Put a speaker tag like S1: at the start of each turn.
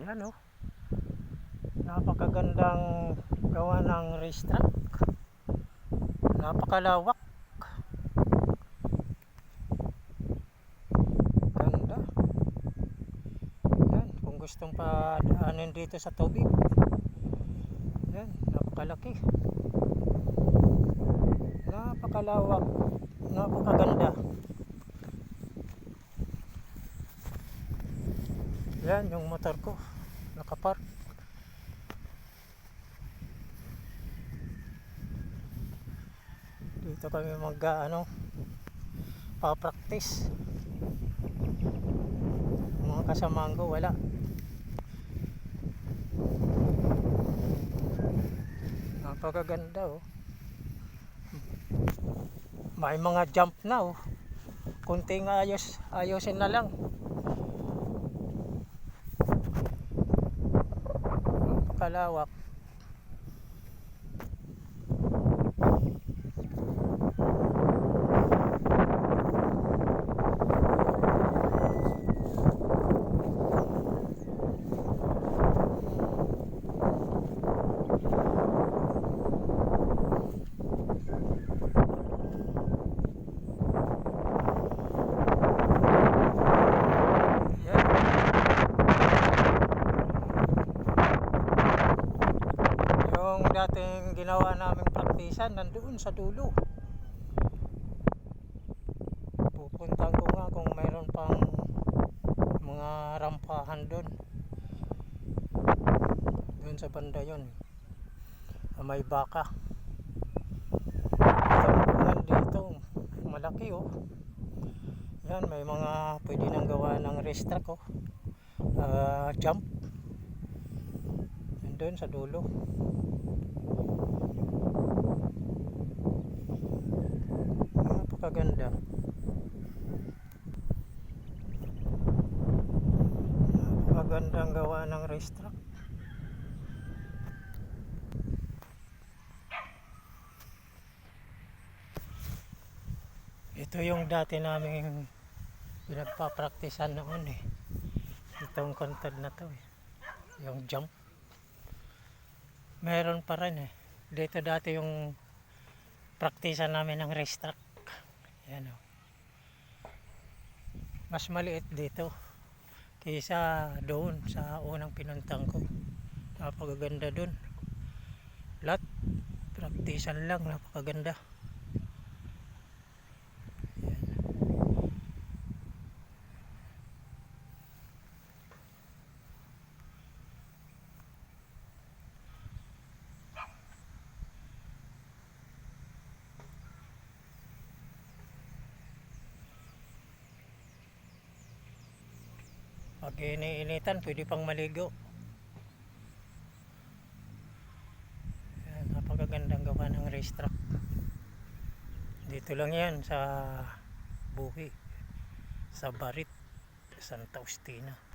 S1: Yan oh. Napakagandang gawa ng racetrack. Napakalawak. Ganda. Yan, kung gustong padaanin dito sa tubig. Yan, napakalaki. Napakalawak. Napakaganda. Yan yung motor ko. Nakapark. Dito kami mag ano pa-practice. Mga kasamahan ko wala. Napakaganda oh. May mga jump na oh. Kunting ayos, ayosin na lang. Palawak Yung dating ginawa naming praktisan nandoon sa dulo. Pupuntahan ko nga kung mayroon pang mga rampahan doon. Doon sa banda yun. Ah, May baka. Tambuhan dito. Malaki oh. Yan, may mga pwede nang gawa ng racetrack oh. Ah, jump. Doon sa dulo. Napakaganda. Napakagandang gawa ng racetrack. Ito yung dati naming pinagpapraktisan noon eh. Itong kontad na to eh. Yung jump. Meron pa rin eh. Dito dati yung praktisan namin ng racetrack. Yan o. Mas maliit dito kaysa doon sa unang pinuntang ko. Napakaganda doon. Lahat praktisan lang, napakaganda. Pag iniinitan, pwede pang maligo. Yan, napakagandang gawa ng racetrack. Dito lang yan sa Buhi, sa Barit, Santa Ustina.